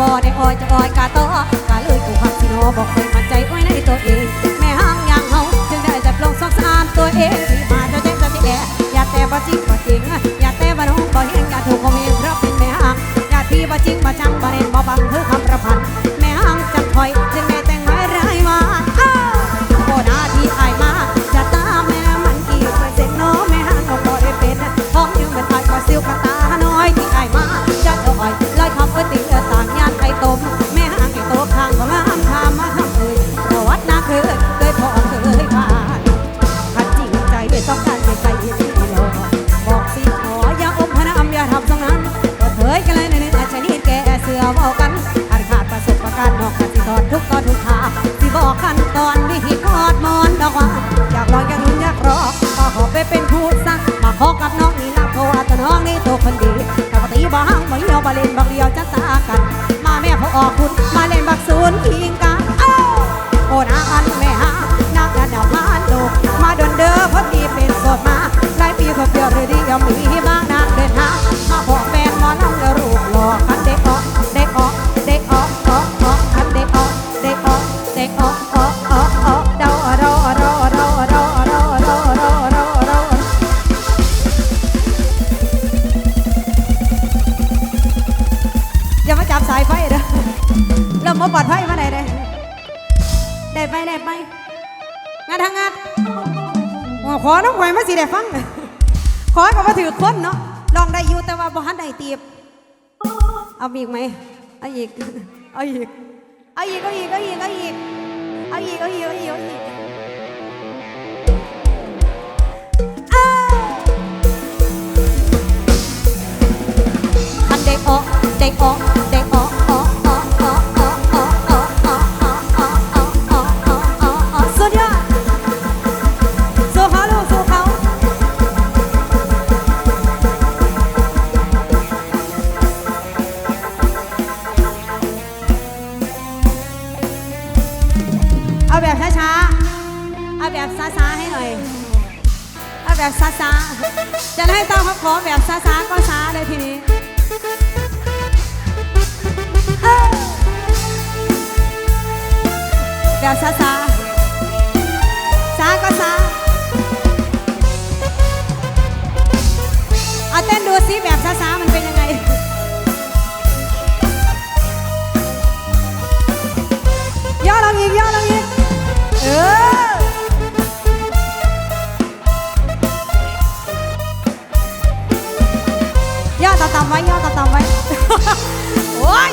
ก็บ่ได้ออยจะออยกาต่อกาเลยกูหักสิโนบอกเคยมั่นใจไว้ในตัวเอง แม่ห้างอย่างเฮาจึงได้จับลงสองสามตัวเองที่มาเจ้าแจ้งเจ้าที่แออย่าแต่บ่จริงบ่จริงอย่าแต่บ่น้องบ่เห็นอย่าถูกคอมเมนต์เพราะเป็นแม่ห้างอย่าที่บ่จริงบ่จังบ่เน้นบ่บังคือ ยวจะตากัน มาแม่พอออกคุณมาเล่นบักศูนย์พิง เริ่มมาปลอดภัยมาไหนเด้ได้ไปได้ไปงานทางงานโอ้ขอน้องหวยมาสิได้ฟัง ขอให้เขามาถือคนเนาะลองได้อยู่แต่ว่าบ่หันได้ตีบเอาอีกไหมเอาอีกเอาอีกเอาอีกเอาอีกเอาอีกเอาอีกเอาอีกเอาอีกเอาอีกเอาอีกอ้าวคันเด็กออกเด็กออกเด็กออก แบบช้าๆ จะให้ต้องเขาขอแบบช้าๆ ก็ช้าเลยทีนี้แบบช้าๆ ช้าก็ช้าเอาเต้นดูซิแบบช้าๆ มันเป็นยังไงย่อลงอีกย่อลงอีกเออ ต่ำๆไว้ย่อต่ำๆไว้ โอ้ย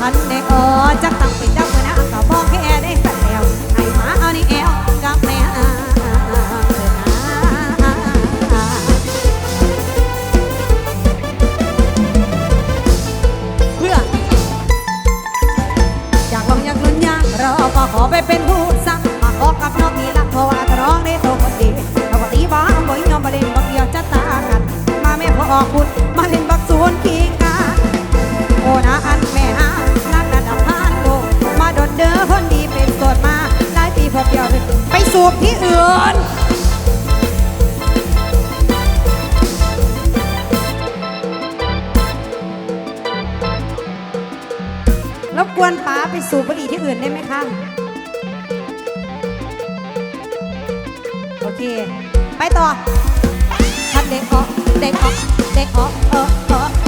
คันเดออจักตั้งเป็นเจ้ามือนะก็บอกแค่ได้สักแล้วให้หมาเอานี่แอวกับแม่เพื่ออยากลองอยากลุ้นอยากรอก็ขอไปเป็นผู้สักมาขอกับน้องนี่ละเพราะว่าถ้องได้โตคนดีปกติบ้าบ่ยอมมาเล่นบักเดียวจะตากัน มาแม่พอออกคุณมาเล่นบักสวน เด้อคนดีเป็นโสดมาหลายปีพอเดียวไปสูบที่อื่นรบกวนป๋าไปสูบบุหรี่ที่อื่นได้ไหมคะ โอเค ไปต่อทัดเด็กออก เด็กออก เด็กออก เออเออ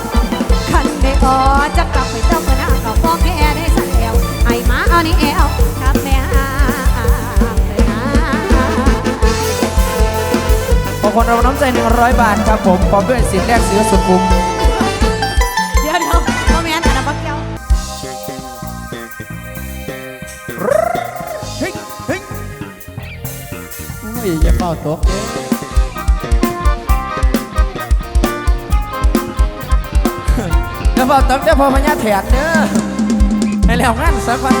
จะกลับไปเจ้าก็น่ากับฟ้องแค่ได้สักแอวไอ้หมาเอานี่แอวครับแม่ห่างเลยนะขอบคุณเราน้ำใจ 100 บาทครับผมพร้อมด้วยสินแรกซื้อสุดคุ้มเดี๋ยวเดี๋ยวพ่อแม่นอันนั้นบักเกียวเฮ้ยเฮ้ยโอ้ยอย่าเฝ้าตกเด้ อย่าตกเด้อพ่อพญาแถนเด้อให้แล้วงานสักวัน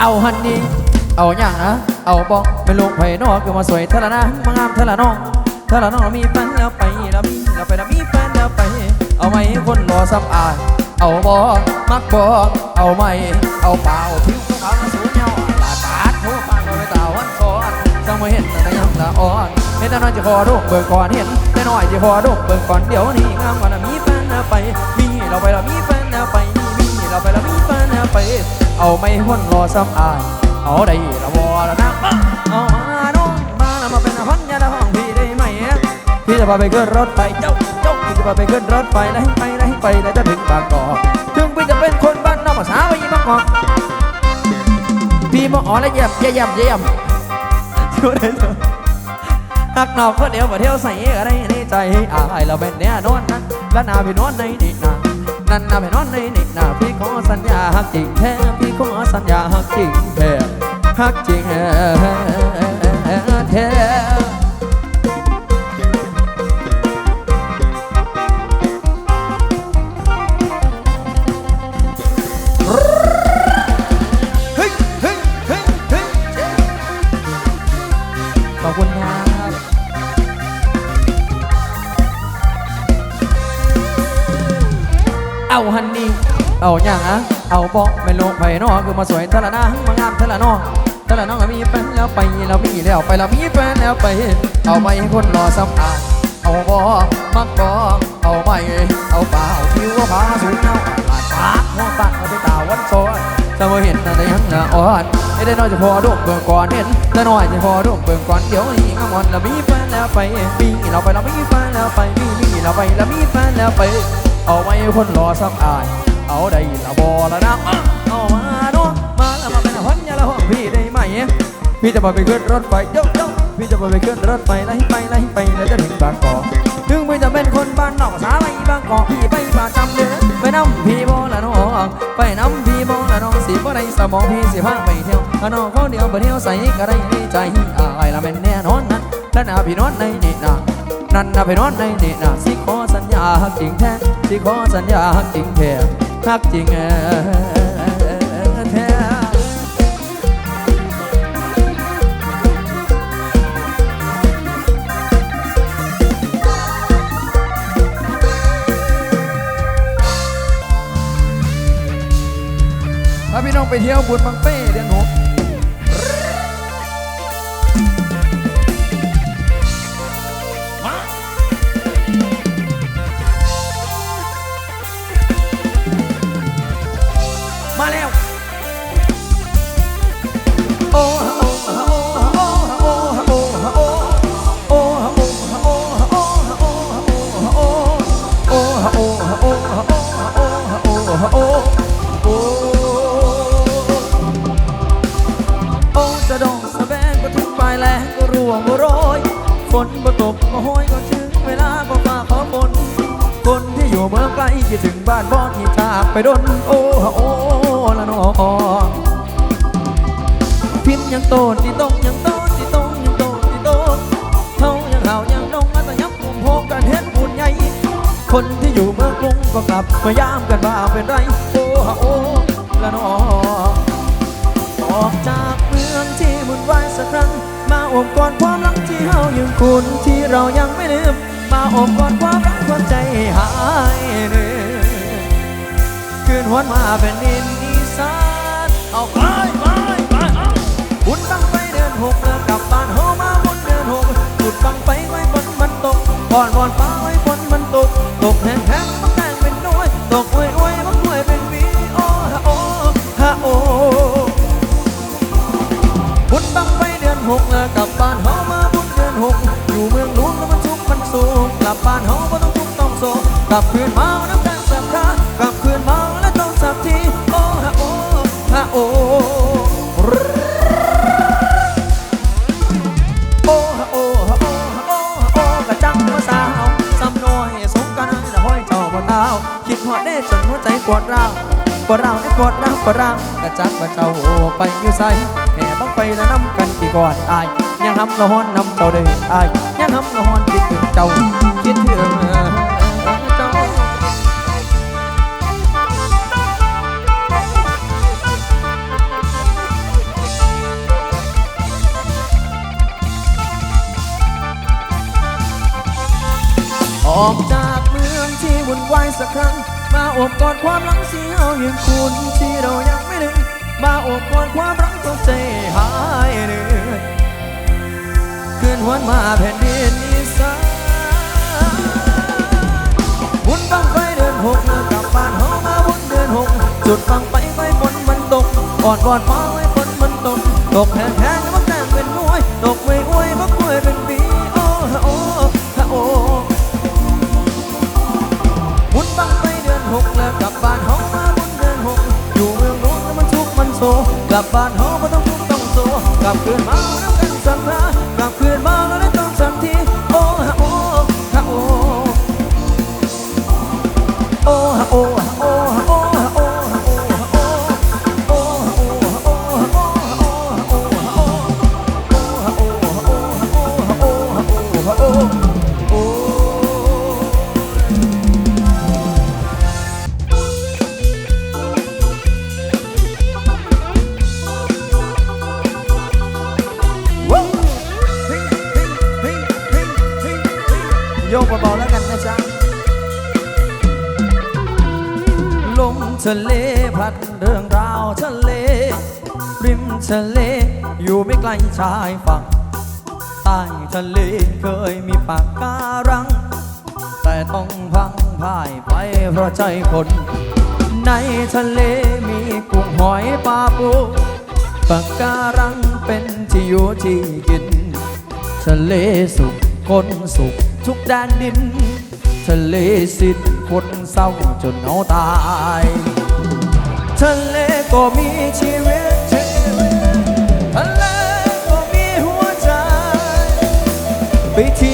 เอาฮันนี่เอาอย่างนะ เอาบอกไม่ลงไผ่นอกก็มาสวยเท่าละนะมางามเท่าละน้องเท่าละน้องเรามีแฟนแล้วไปแล้วมีแล้วไปแล้วมีแฟนแล้วไป เอาไหมคนรอสับอายเอาบอกมักบอกเอาไหมเอาเปล่าผิวขาวมาสูงเมเห็นแต่ยังละอ่อนเห็นแต่น้อยจะพอโดกเบิกก่อนเห็นแต่น้อยจะพอโดกเบิกก่อนเดี๋ยวนี้งามกว่านะมีแฟนแล้วไป มีเราไปแล้วมีแฟนแล้วไปมีมีเราไปแล้วมีแฟนแล้วไป เอาไม่คนรอสับอายเอาได้ละวอละนะเอามาน้องมาล้วมาเป็นพันยาดาห้องพี่ได้ไหมพี่จะพาไปขึ้นรถไฟเจ้าเจ้าพี่จะพาไปขึ้นรถไฟแล้วให้ไปแล้วให้ไปแล้วจะถึงบางกอกถึงพี่จะเป็นคนบ้านนอกภาษาไปบางกอกพี่มาอ๋อแล้วเยี่ยมเยี่ยมเยี่ยม ช่วยได้เถอะหักนอกก็เดียวมาเที่ยวใส่อะไรในใจอายเราเป็นเนี่ยนอนนั้นและนาพี่นอนในนี่นานั่นนาพี่นอนในนี่นาพี่ขอสัญญาหักจริงแท้พี่ขอสัญญาหักจริงแท้หักจริงแท้ เอาฮันนี่เอาอย่างอะเอาบอกไม่ลงไปนอกคือมาสวยเท่าละนะมางามเท่าละนอเท่าละน้องก็มีแฟนแล้วไปเรามีแล้วไปเรามีแฟนแล้วไป เอาไปให้คนรอสัมภาษณ์เอาบอกมักบอกเอาไม่เอาเปล่าผิวว่าพาสูงเงาปาดปากหัวปากเอาไปตาวันซ้อนจะมาเห็นอะไรยังละอ่อนไม่ได้น้อยจะพอดกเบิ่งก่อนเห็นแต่น้อยจะพอดกเบิ่งก่อนเดี๋ยวนี้งามอนเรามีแฟนแล้วไปมีเราไปเรามีแฟนแล้วไปมีมีเราไปเรามีแฟนแล้วไป เอาไว้คนรอสักอาย เอาได้ละบอละนะเอามาโน้มาล้วมาเป็นพันยาละห้องพี่ได้ไหมพี่จะพาไปขึ้นรถไฟเดี๋ยวเดี๋ยวพี่จะพาไปขึ้นรถไฟไล่ไปไล่ไปแล้วจะถึงบางกอกถึงพี่จะเป็นคนบ้านนอกสาไบางกอกพี่ไปประจำเดือนไปน้ำพี่บอละน้องไปน้ำพี่บอละน้องสิบ่ได้สมองพี่สิพาไปเที่ยวข้างนอกคนเดียวไปเที่ยวใส่ก็ได้ในใจอายละแม่นแน่นอนนั้นและนาพี่นอนในนี่นานั่นนะไปนอนในนี่นะสิขอสัญญาฮักจริงแท้ สิขอสัญญาฮักจริงแท้ฮักจริงแท้ถ้าพี่น้องไปเที่ยวบุญบังเป้เดือนหก วงก็โรยฝนก็ตกก็โหยก็ถึงเวลาก็มาขอฝนคนที่อยู่เมืองไกลคิดถึงบ้านบ่ที่จากไปดนโอ้ฮะโอ้ละนอพินยังโตนที่ตรงยังโตนที่ตรงยังโตนที่โตนเฮายังเฮายังดงอัตยับกลุ่มโฮกันเฮ็ดบุญใหญ่คนที่อยู่เมืองกรุงก็กลับมายามกันว่าเป็นไรโอ้ฮะโอ้ละนอออกจาก อบกอดความรักที่เฮายังคุณที่เรายังไม่ลืม มาอบกอดความรักความใจหายเนื้อคืนหวนมาเป็นนินอีสานเอาไปไปไปบุญบังไปเดินหกเลิกกลับบ้านเฮามาบนเดินหกจุดบังไฟไว้บนมันตกกอนวอนฟ้าไว้บน กลับคืนเมาน้ำตาสับคากลับคืนเมาและต้องสับทีโอ้ฮะโอ้ฮะโอ้โอฮะโอฮะโอฮะโอโอกะจังหัสาวซ้ำน้อยสงกันและห้อยเจ้าบ่เท้คิดหอดได้จนหัวใจปวดร้าวปวดร้าวไอ้ปวดร้าปวดร้าวกระจังมาเจ้าไปอยู่ใส่แห่บังไปแล้วน้ำกันกี่กอดอายยังทำละหอนน้ำเจ้าเด้ออายยังทำละหอนคิดถึงเจ้าคิดถึง ออกจากเมืองที่วุ่นวายสักครั้ง มาอบกอดความหลังเสียวยืนคุณที่เรายังไม่ลืมมาอบกอดความรักตกใจหายเหนื่อยขึ้นวนมาแผ่นดินนี้สานบุญบังไฟเดินหกเมื่กลับบ้านเฮามาบุญเดินหกจุดบังไปไฟบนมันตกอ่อนวอนมาไว้ฝนมันตกตกแห้งๆ กลับบ้านหอม่ต้องทุกข์ต้องโซกกลับคืนมา จ๊ะลมทะเลพัดเรื่องราวทะเล ริมทะเลอยู่ไม่ไกลชายฝั่งใต้ทะเลเคยมีปากการัง แต่ต้องพังพ่ายไปเพราะใจคน ในทะเลมีกุ้งหอยปลาปูปากการังเป็นที่อยู่ที่กิน ทะเลสุขคนสุขทุกแดนดิน ทะเลสิทธิ์คนเศร้าจนเอาตายทะเลก็มีชีวิตชีวิตทะเลก็มีหัวใจไปที่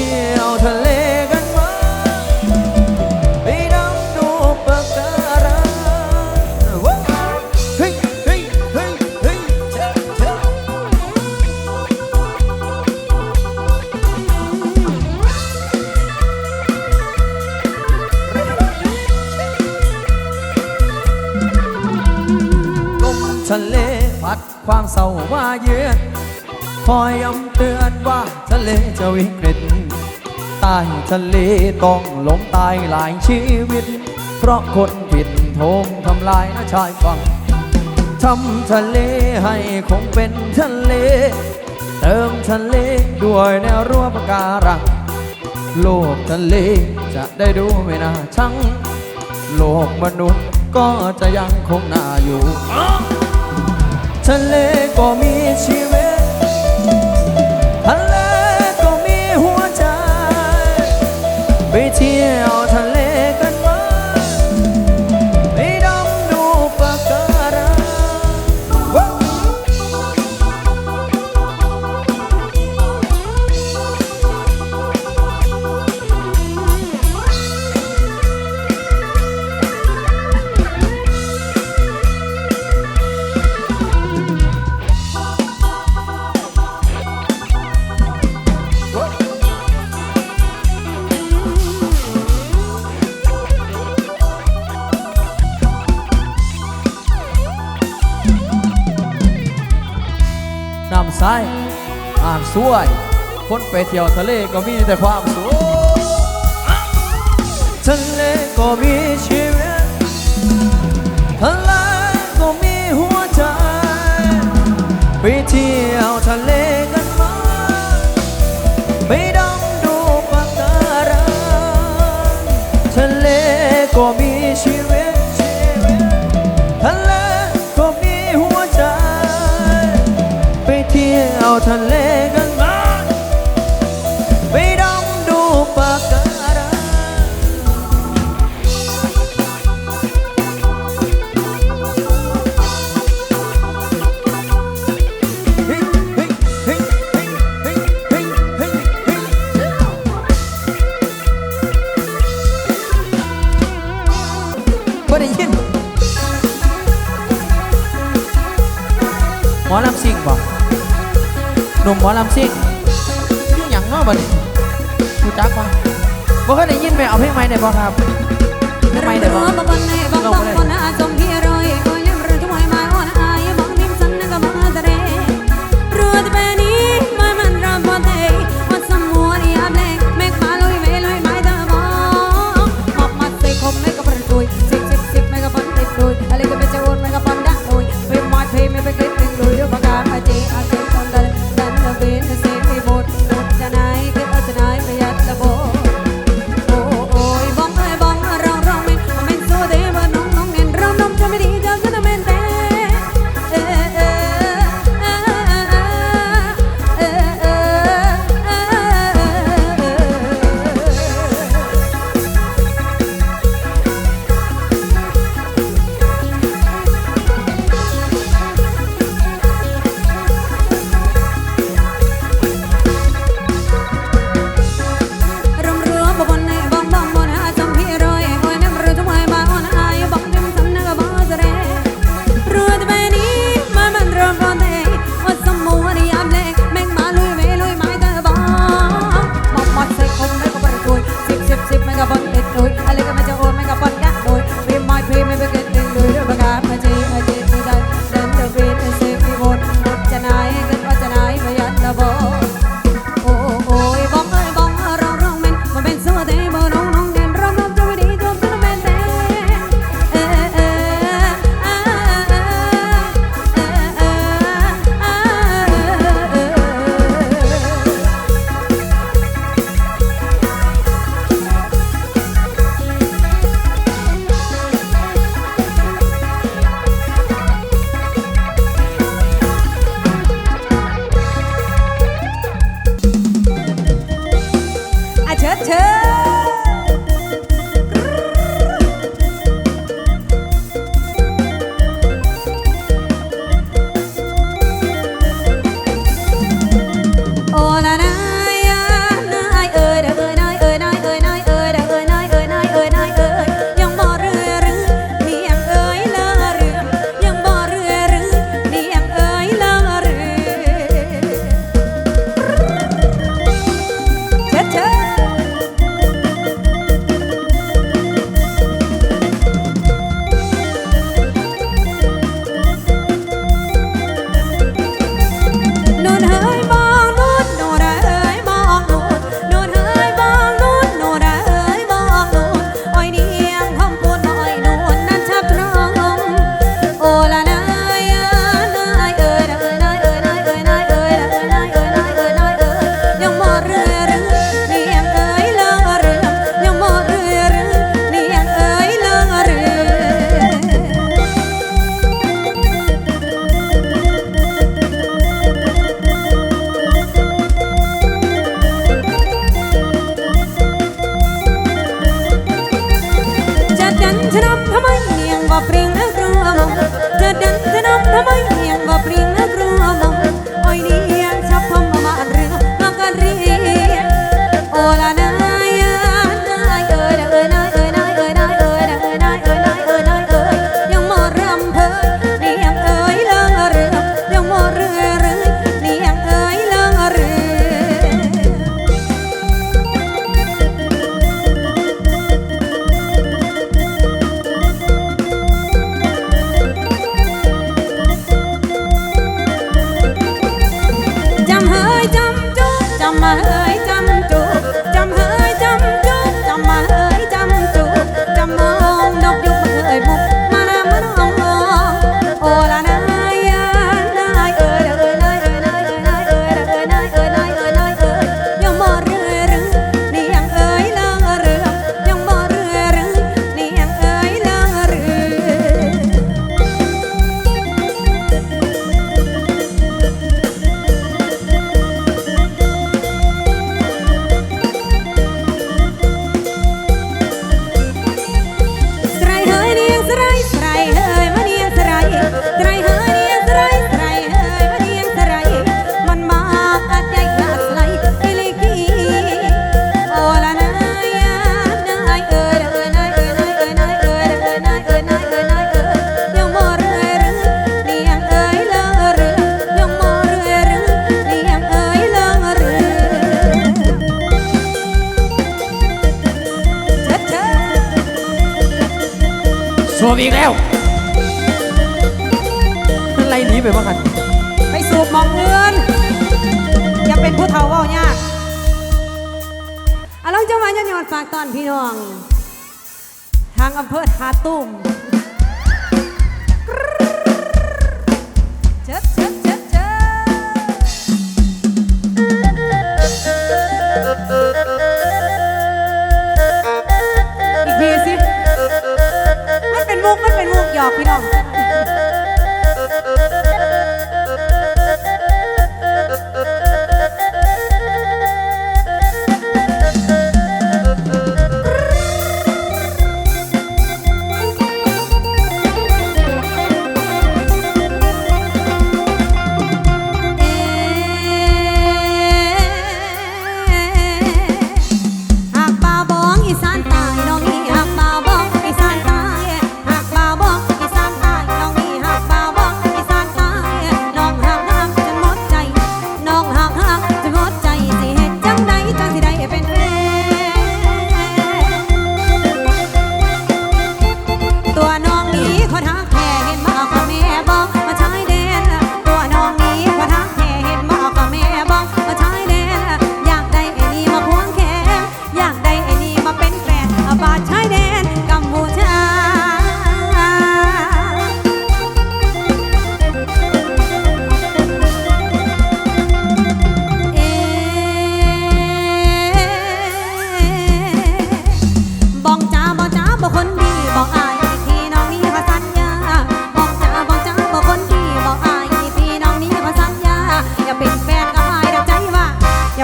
เศร้ามาเยือนคอยย้ำเตือนว่าทะเลจะวิกฤตใต้ทะเลต้องล้มตายหลายชีวิต เพราะคนผิดโทงทำลายนะชายฝั่งทำทะเลให้คงเป็นทะเล เติมทะเลด้วยแนวรั้วปะการังโลกทะเลจะได้ดูไม่น่าชัง โลกมนุษย์ก็จะยังคงน่าอยู่ ทะเลก็มีชีวิต น้ำใสายอ่านสวย คนไปเที่ยวทะเลก็มีแต่ความสุขทะเลก็มีชีวิตทะเลก็มีหัวใจไปที่ out and let หนุ่มหมอลำซิ่งชื่อหยังเนาะบัดนี้รู้จักปะบ่เคยได้ยินไหมเอาเพลงใหม่ได้บ่ครับเพลงใหม่ได้น่บ่บ่บ่น่า ยว่ากันไปสูบมองเงินยังเป็นผู้เฒ่าเว้ายากอาล้องจังหวันยอนฝากตอนพี่น้อง ทางอำเภอทาตุ้มเจ็บเจ็บเจ็บเจ็บอีกทีสิ มันเป็นมุก มันเป็นมุกหยอกพี่น้อง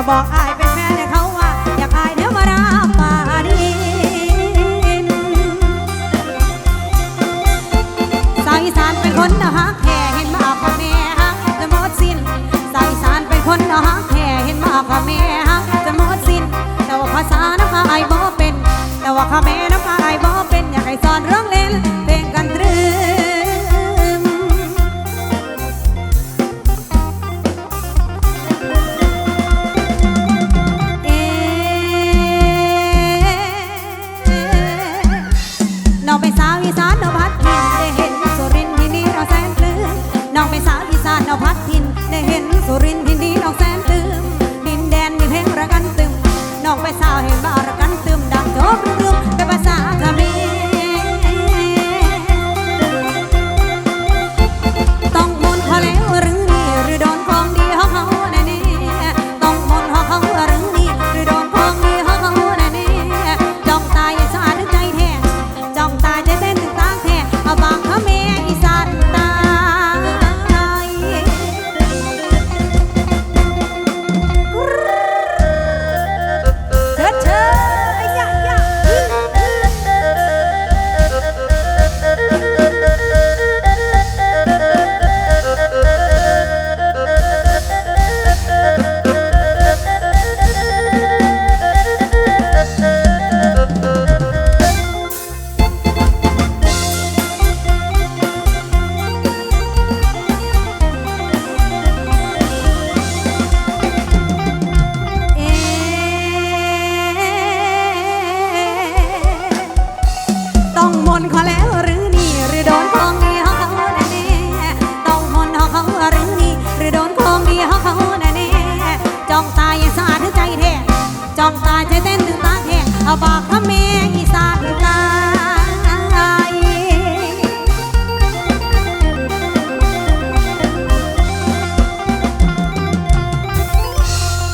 bỏ ai